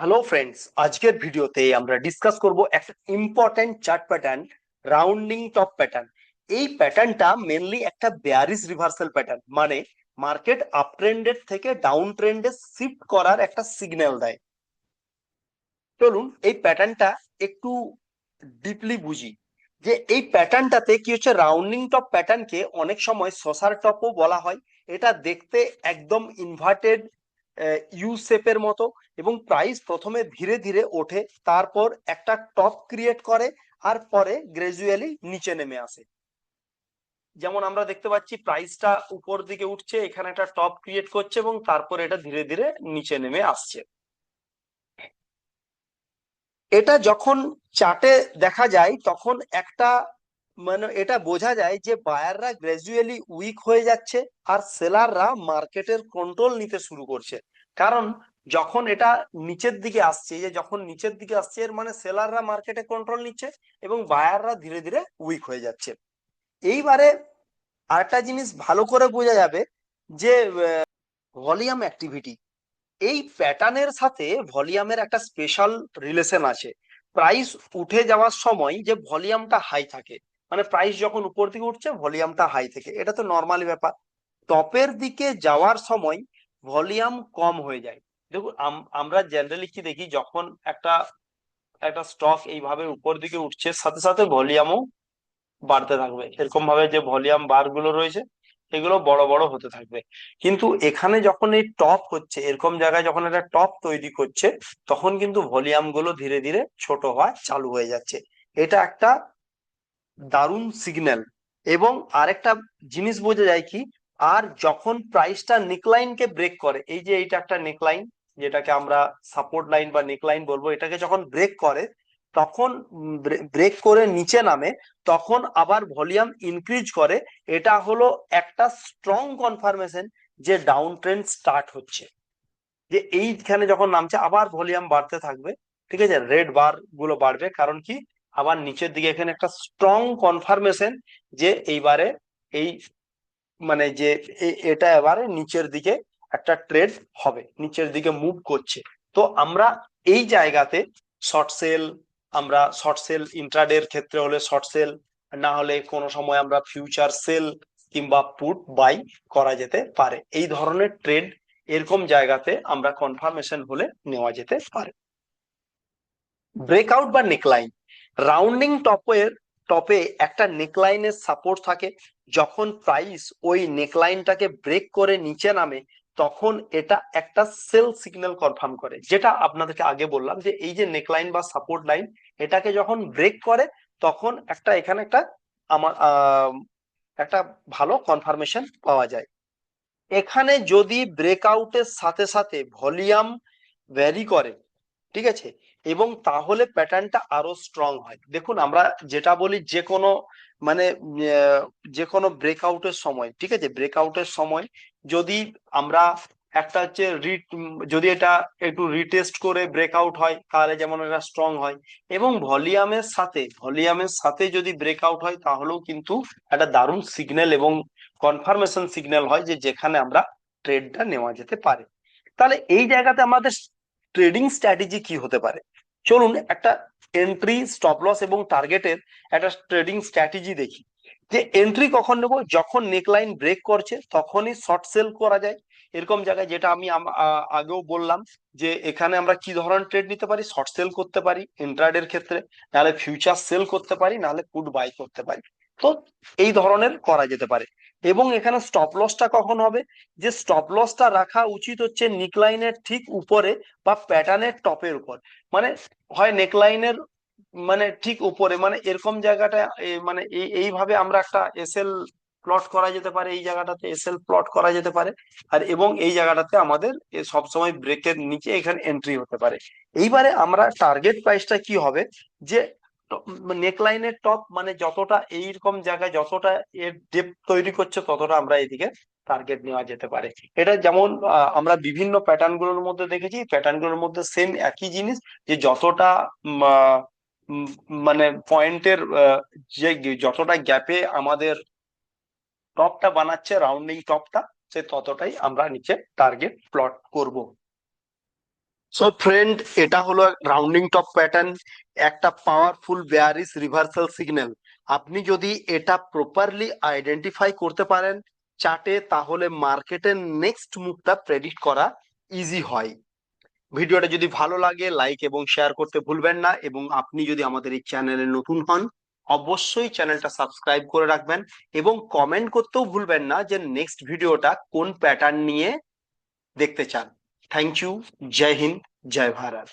Hello friends আজকের ভিডিওতে আমরা ডিসকাস করব একটা important chart pattern rounding top pattern এই প্যাটার্নটা মেনলি একটা বেয়ারিস রিভার্সাল প্যাটার্ন মানে মার্কেট আপ ট্রেন্ডের থেকে ডাউন ট্রেন্ডে শিফট করার একটা সিগন্যাল দেয়। চলুন, এই প্যাটার্নটা একটু ডিপলি বুঝি। যে এই প্যাটার্নটাতে কি হচ্ছে রাউন্ডিং টপ প্যাটার্নকে অনেক সময় সসার টপও বলা হয়। এটা দেখতে একদম ইনভার্টেড ইউ শেপের মতো এবং প্রাইস প্রথমে ধীরে ধীরে ওঠে, তারপর একটা টপ ক্রিয়েট করে আর পরে গ্রাজুয়ালি নিচে নেমে আসে। যেমন আমরা দেখতে পাচ্ছি, প্রাইসটা উপর দিকে উঠছে, এখানে একটা টপ ক্রিয়েট করছে এবং তারপর এটা ধীরে ধীরে নিচে নেমে আসছে। এটা যখন চার্টে দেখা যায়, তখন একটা মানে এটা বোঝা যায় যে বায়াররা গ্রাজুয়ালি উইক হয়ে যাচ্ছে আর সেলাররা মার্কেটের কন্ট্রোল নিতে শুরু করছে। কারণ যখন এটা নিচের দিকে আসছে যে যখন নিচের দিকে আসছে, এর মানে সেলাররা মার্কেটে কন্ট্রোল নিচ্ছে এবং বায়াররা ধীরে ধীরে উইক হয়ে যাচ্ছে। এইবারে আরেকটা জিনিস ভালো করে বোঝা যাবে যে ভলিউম অ্যাক্টিভিটি এই প্যাটার্নের সাথে ভলিউমের একটা স্পেশাল রিলেশন আছে। প্রাইস উঠে যাওয়ার সময় যে ভলিউমটা হাই থাকে মানে প্রাইস যখন উপর দিকে উঠছে ভলিউমটা হাই থেকে। এটা তো নর্মালি ব্যাপার। টপের দিকে যাওয়ার সময় ভলিউম কম হয়ে যায়। দেখুন আমরা জেনারেলি কি দেখি, যখন একটা একটা স্টক এইভাবে উপর দিকে উঠছে, সাথে সাথে ভলিউমও বাড়তে থাকবে। এরকম ভাবে যে ভলিউম বারগুলো রয়েছে, এগুলো বড় বড় হতে থাকবে। কিন্তু এখানে যখন এই টপ হচ্ছে, এরকম জায়গায় যখন একটা টপ তৈরি করছে, তখন কিন্তু ভলিউমগুলো ধীরে ধীরে ছোট হওয়া চালু হয়ে যাচ্ছে। এটা একটা দারুণ সিগন্যাল এবং আরেকটা জিনিস বোঝা যায় কি, আর যখন প্রাইসটা নেকলাইনকে ব্রেক করে, এই যে এইটা একটা নেকলাইন যেটাকে আমরা সাপোর্ট লাইন বা নেকলাইন বলব, এটাকে যখন ব্রেক করে, তখন ব্রেক করে নিচে নামে, তখন আবার ভলিউম ইনক্রিজ করে। এটা হলো একটা স্ট্রং কনফার্মেশন যে ডাউন ট্রেন্ড স্টার্ট হচ্ছে। যে এইখানে যখন নামছে, আবার ভলিউম বাড়তে থাকবে, ঠিক আছে? রেড বারগুলো বাড়বে। কারণ কি? আবার নিচের দিকে এখানে একটা স্ট্রং কনফার্মেশন যে এইবারে এই মানে যে এটা এবারে নিচের দিকে একটা ট্রেড হবে, নিচের দিকে মুভ করছে। তো আমরা এই জায়গাতে শর্ট সেল আমরা শর্ট সেল ইন্ট্রাডের ক্ষেত্রে হলে শর্ট সেল না হলে কোনো সময় আমরা ফিউচার সেল কিংবা পুট বাই করা যেতে পারে। এই ধরনের ট্রেড এরকম জায়গাতে আমরা কনফার্মেশন হলে নেওয়া যেতে পারে। ব্রেকআউট বা নেকলাইন রাউন্ডিং টপের টপে একটা নেকলাইনের সাপোর্ট থাকে। যখন প্রাইস ওই নেকলাইনটাকে ব্রেক করে নিচে নামে, তখন এটা একটা সেল সিগন্যাল কনফার্ম করে। যেটা আপনাদেরকে আগে বললাম যে এই যে নেকলাইন বা সাপোর্ট লাইন এটাকে যখন ব্রেক করে, তখন একটা এখানে একটা আমার একটা ভালো কনফার্মেশন পাওয়া যায়। এখানে যদি ব্রেকআউটের সাথে সাথে ভলিউম ভ্যারি করে, ঠিক আছে? এবং তাহলে প্যাটার্নটা আরও স্ট্রং হয়। দেখুন, আমরা যেটা বলি যে কোনো মানে যে কোনো ব্রেকআউটের সময়, ঠিক আছে? ব্রেকআউটের সময় যদি আমরা একটা হচ্ছে রিট যদি এটা একটু রিটেস্ট করে ব্রেকআউট হয়, তাহলে যেমন এটা স্ট্রং হয়। এবং ভলিউমের সাথে ভলিউমের সাথে যদি ব্রেকআউট হয়, তাহলেও কিন্তু একটা দারুণ সিগন্যাল এবং কনফার্মেশন সিগন্যাল হয় যে যেখানে আমরা ট্রেডটা নেওয়া যেতে পারে। তাহলে এই জায়গাতে আমাদের ট্রেডিং স্ট্র্যাটেজি কি হতে পারে? চলুন একটা এন্ট্রি স্টপ লস এবং টার্গেটের একটা ট্রেডিং স্ট্র্যাটেজি দেখি। যে এন্ট্রি কখন নেব? যখন নেকলাইন ব্রেক করছে, তখনই শর্ট সেল করা যায়। এরকম জায়গায় যেটা আমি আগেও বললাম যে এখানে আমরা কি ধরনের ট্রেড নিতে পারি? শর্ট সেল করতে পারি ইন্ট্রাডের ক্ষেত্রে, নাহলে ফিউচার সেল করতে পারি, নাহলে পুট বাই করতে পারি। তো এই ধরনের করা যেতে পারে। এবং এখানে স্টপ লসটা কখন হবে? যে স্টপ লসটা রাখা উচিত হচ্ছে নিকলাইনের ঠিক উপরে বা প্যাটার্নের টপের উপর। মানে হয় নেকলাইনের মানে ঠিক উপরে মানে এরকম জায়গাটা মানে এইভাবে আমরা একটা এসএল প্লট করা যেতে পারে, এই জায়গাটাতে এসএল প্লট করা যেতে পারে। আর এবং এই জায়গাটাতে আমাদের সবসময় ব্রেকের নিচে এখানে এন্ট্রি হতে পারে। এইবারে আমরা টার্গেট প্রাইসটা কি হবে? যে নেকলাইনের টপ মানে যতটা এইরকম জায়গায় যতটা এর ডেপ তৈরি করছে, ততটা আমরা এদিকে টার্গেট নেওয়া যেতে পারে। এটা যেমন আমরা বিভিন্ন প্যাটার্নগুলোর মধ্যে দেখেছি প্যাটার্নগুলোর মধ্যে সেম একই জিনিস, যে যতটা মানে পয়েন্টের যে যতটা গ্যাপে আমাদের টপটা বানাচ্ছে রাউন্ডিং টপটা সে ততটাই আমরা নিচে টার্গেট প্লট করব। সো ফ্রেন্ড এটা হলো রাউন্ডিং টপ প্যাটার্ন একটা পাওয়ারফুল বেয়ারিস রিভার্সাল সিগন্যাল আপনি যদি এটা প্রপারলি আইডেন্টিফাই করতে পারেন চার্টে তাহলে মার্কেটের নেক্সট মুভটা প্রেডিক্ট করা ইজি হয়। ভিডিওটা যদি ভালো লাগে লাইক এবং শেয়ার করতে ভুলবেন না এবং আপনি যদি আমাদের এই চ্যানেলে নতুন হন, অবশ্যই চ্যানেলটা সাবস্ক্রাইব করে রাখবেন এবং কমেন্ট করতেও ভুলবেন না যে নেক্সট ভিডিওটা কোন প্যাটার্ন নিয়ে দেখতে চান। थैंक यू जय हिंद जय भारत